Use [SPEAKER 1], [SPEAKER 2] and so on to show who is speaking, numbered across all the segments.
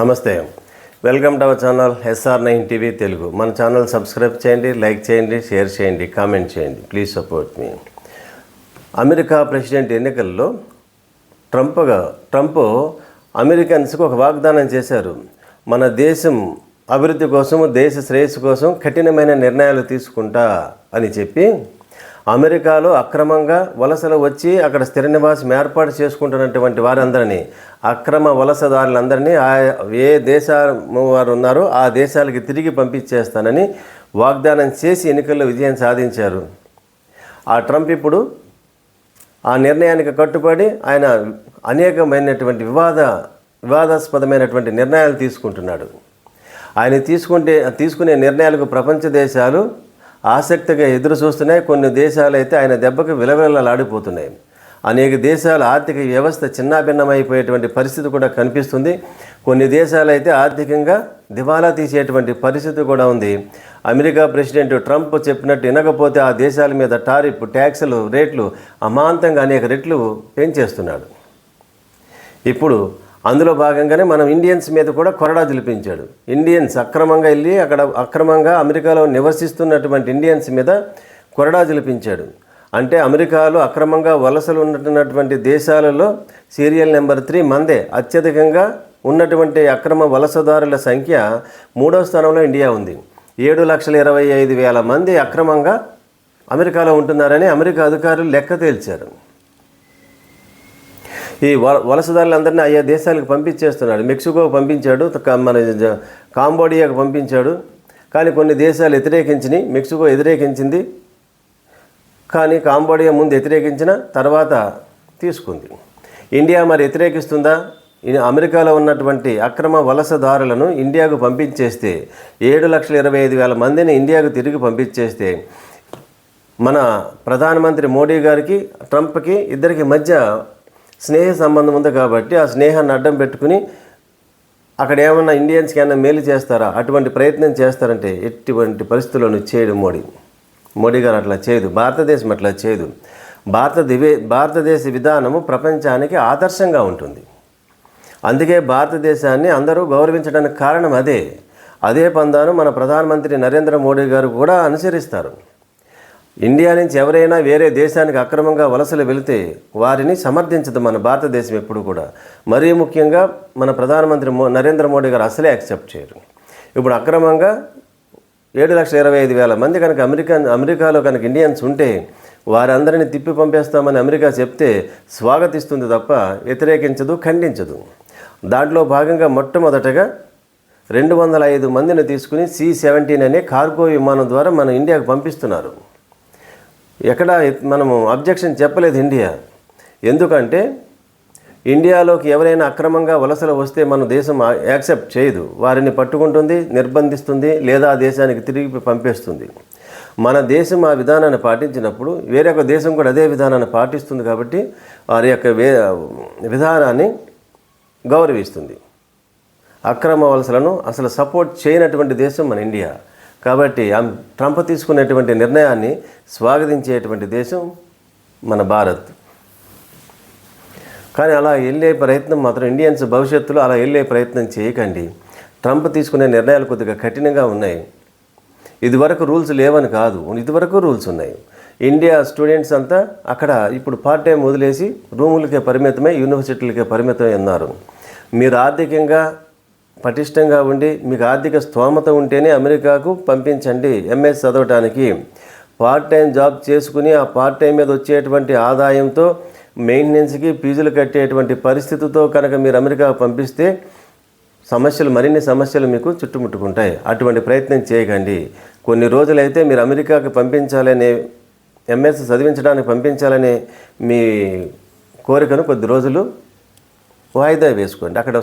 [SPEAKER 1] నమస్తే. Welcome to our channel SR nine TV Telugu మన channel subscribe చేయండి like చేయండి షేర్ చేయండి కామెంట్ చేయండి. ప్లీజ్ సపోర్ట్ మీ అమెరికా ప్రెసిడెంట్ ఎన్నికల్లో ట్రంప్గా ట్రంప్ అమెరికన్స్కి ఒక వాగ్దానం చేశారు. మన దేశం అభివృద్ధి కోసం దేశ శ్రేయస్సు కోసం కఠినమైన నిర్ణయాలు తీసుకుంటా అని చెప్పి అమెరికాలో అక్రమంగా వలసలు వచ్చి అక్కడ స్థిర నివాసం ఏర్పాటు చేసుకుంటున్నటువంటి వారందరినీ అక్రమ వలసదారులందరినీ ఆ ఏ దేశ వారు ఉన్నారో ఆ దేశాలకి తిరిగి పంపించేస్తానని వాగ్దానం చేసి ఎన్నికల్లో విజయం సాధించారు. ఆ ట్రంప్ ఇప్పుడు ఆ నిర్ణయానికి కట్టుబడి ఆయన అనేకమైనటువంటి వివాద వివాదాస్పదమైనటువంటి నిర్ణయాలు తీసుకుంటున్నాడు. ఆయన తీసుకుంటే తీసుకునే నిర్ణయాలకు ప్రపంచ దేశాలు ఆసక్తిగా ఎదురు చూస్తున్నాయి కొన్ని దేశాలు అయితే ఆయన దెబ్బకు విలవిలలాడిపోతున్నాయి. అనేక దేశాల ఆర్థిక వ్యవస్థ చిన్నాభిన్నమైపోయేటువంటి పరిస్థితి కూడా కనిపిస్తుంది. కొన్ని దేశాలు అయితే ఆర్థికంగా దివాలా తీసేటువంటి పరిస్థితి కూడా ఉంది. అమెరికా ప్రెసిడెంట్ ట్రంప్ చెప్పినట్టు వినకపోతే ఆ దేశాల మీద టారిఫ్ ట్యాక్సులు రేట్లు అమాంతంగా అనేక రెట్లు పెంచేస్తున్నాడు. ఇప్పుడు అందులో భాగంగానే మనం ఇండియన్స్ మీద కూడా కొరడా దిలిపించాడు. ఇండియన్స్ అక్రమంగా వెళ్ళి అక్కడ అక్రమంగా అమెరికాలో నివసిస్తున్నటువంటి ఇండియన్స్ మీద కొరడా దిలిపించాడు. అంటే అమెరికాలో అక్రమంగా వలసలు ఉన్నటువంటి దేశాలలో సీరియల్ నెంబర్ త్రీ మందే. అత్యధికంగా ఉన్నటువంటి అక్రమ వలసదారుల సంఖ్య మూడో స్థానంలో ఇండియా ఉంది. ఏడు లక్షల ఇరవై ఐదు వేల మంది అక్రమంగా అమెరికాలో ఉంటున్నారని అమెరికా అధికారులు లెక్క తేల్చారు. ఈ వ వలసదారులందరినీ ఆయా దేశాలకు పంపించేస్తున్నాడు. మెక్సికోకు పంపించాడు మన కాంబోడియాకు పంపించాడు. కానీ కొన్ని దేశాలు వ్యతిరేకించినాయి. మెక్సికో వ్యతిరేకించింది. కానీ కాంబోడియా ముందు వ్యతిరేకించిన తర్వాత తీసుకుంది. ఇండియా మరి వ్యతిరేకిస్తుందా? ఈ అమెరికాలో ఉన్నటువంటి అక్రమ వలసదారులను ఇండియాకు పంపించేస్తే ఏడు లక్షల ఇరవై ఐదు వేల మందిని ఇండియాకు తిరిగి పంపించేస్తే మన ప్రధానమంత్రి మోడీ గారికి ట్రంప్కి ఇద్దరికి మధ్య స్నేహ సంబంధం ఉంది కాబట్టి ఆ స్నేహాన్ని అడ్డం పెట్టుకుని అక్కడ ఏమన్నా ఇండియన్స్కి ఏమన్నా మేలు చేస్తారా? అటువంటి ప్రయత్నం చేస్తారంటే ఎటువంటి పరిస్థితుల్లోనూ చేయడు మోడీ. మోడీ గారు అట్లా చేయదు. భారతదేశం అట్లా చేయదు. భారత దివే భారతదేశ విధానము ప్రపంచానికి ఆదర్శంగా ఉంటుంది. అందుకే భారతదేశాన్ని అందరూ గౌరవించడానికి కారణం అదే. అదే పందాను మన ప్రధానమంత్రి నరేంద్ర మోడీ గారు కూడా అనుసరిస్తారు. ఇండియా నుంచి ఎవరైనా వేరే దేశానికి అక్రమంగా వలసలు వెళితే వారిని సమర్థించదు మన భారతదేశం ఎప్పుడు కూడా. మరీ ముఖ్యంగా మన ప్రధానమంత్రి మో నరేంద్ర మోడీ గారు అసలే యాక్సెప్ట్ చేయరు. ఇప్పుడు అక్రమంగా ఏడు లక్షల ఇరవై ఐదు వేల మంది కనుక అమెరికా అమెరికాలో కనుక ఇండియన్స్ ఉంటే వారందరిని తిప్పి పంపేస్తామని అమెరికా చెప్తే స్వాగతిస్తుంది తప్ప వ్యతిరేకించదు ఖండించదు. దాంట్లో భాగంగా మొట్టమొదటగా రెండు వందల ఐదు మందిని తీసుకుని సి సెవెంటీన్ అనే కార్గో విమానం ద్వారా మన ఇండియాకు పంపిస్తున్నారు. ఎక్కడ మనము అబ్జెక్షన్ చెప్పలేదు ఇండియా. ఎందుకంటే ఇండియాలోకి ఎవరైనా అక్రమంగా వలసలు వస్తే మన దేశం యాక్సెప్ట్ చేయదు. వారిని పట్టుకుంటుంది నిర్బంధిస్తుంది లేదా ఆ దేశానికి తిరిగి పంపేస్తుంది. మన దేశం ఆ విధానాన్ని పాటించినప్పుడు వేరొక దేశం కూడా అదే విధానాన్ని పాటిస్తుంది కాబట్టి వారి యొక్క వే విధానాన్ని గౌరవిస్తుంది. అక్రమ వలసలను అసలు సపోర్ట్ చేయనటువంటి దేశం మన ఇండియా. కాబట్టి ఆమ్- ట్రంప్ తీసుకునేటువంటి నిర్ణయాన్ని స్వాగతించేటువంటి దేశం మన భారత్. కానీ అలా వెళ్ళే ప్రయత్నం మాత్రం ఇండియన్స్ భవిష్యత్తులో అలా వెళ్ళే ప్రయత్నం చేయకండి. ట్రంప్ తీసుకునే నిర్ణయాలు కొద్దిగా కఠినంగా ఉన్నాయి. ఇదివరకు రూల్స్ లేవని కాదు. ఇదివరకు రూల్స్ ఉన్నాయి. ఇండియా స్టూడెంట్స్ అంతా అక్కడ ఇప్పుడు పార్ట్ టైం వదిలేసి రూములకే పరిమితమై యూనివర్సిటీలకే పరిమితమై ఉన్నారు. మీరు ఆర్థికంగా పటిష్టంగా ఉండి మీకు ఆర్థిక స్తోమత ఉంటేనే అమెరికాకు పంపించండి. ఎంఎస్ చదవటానికి. పార్ట్ టైం జాబ్ చేసుకుని ఆ పార్ట్ టైం మీద వచ్చేటువంటి ఆదాయంతో మెయింటెనెన్స్కి ఫీజులు కట్టేటువంటి పరిస్థితితో కనుక మీరు అమెరికా పంపిస్తే సమస్యలు మరిన్ని సమస్యలు మీకు చుట్టుముట్టుకుంటాయి. అటువంటి ప్రయత్నం చేయకండి. కొన్ని రోజులైతే మీరు అమెరికాకి పంపించాలనే ఎంఎస్ చదివించడానికి పంపించాలనే మీ కోరికను కొద్ది రోజులు వాయిదా వేసుకోండి. అక్కడ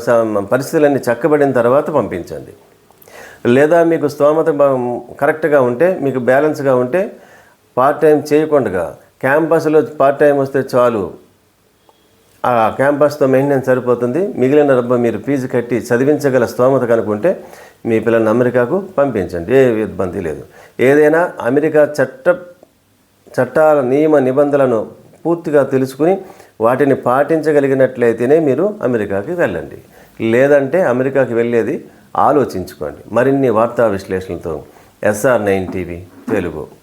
[SPEAKER 1] పరిస్థితులన్నీ చక్కబడిన తర్వాత పంపించండి. లేదా మీకు స్తోమత కరెక్ట్గా ఉంటే మీకు బ్యాలెన్స్గా ఉంటే పార్ట్ టైం చేయకుండా క్యాంపస్లో పార్ట్ టైం వస్తే చాలు. ఆ క్యాంపస్తో మెయింటెనెన్స్ సరిపోతుంది. మిగిలిన డబ్బు మీరు ఫీజు కట్టి చదివించగల స్తోమత కనుకుంటే మీ పిల్లల్ని అమెరికాకు పంపించండి. ఏ ఇబ్బంది లేదు. ఏదైనా అమెరికా చట్ట చట్టాల నియమ నిబంధనలను పూర్తిగా తెలుసుకుని వాటిని పాటించగలిగినట్లయితేనే మీరు అమెరికాకి వెళ్ళండి. లేదంటే అమెరికాకి వెళ్ళేది ఆలోచించుకోండి. మరిన్ని వార్తా విశ్లేషణలతో ఎస్ఆర్ నైన్ టీవీ తెలుగు.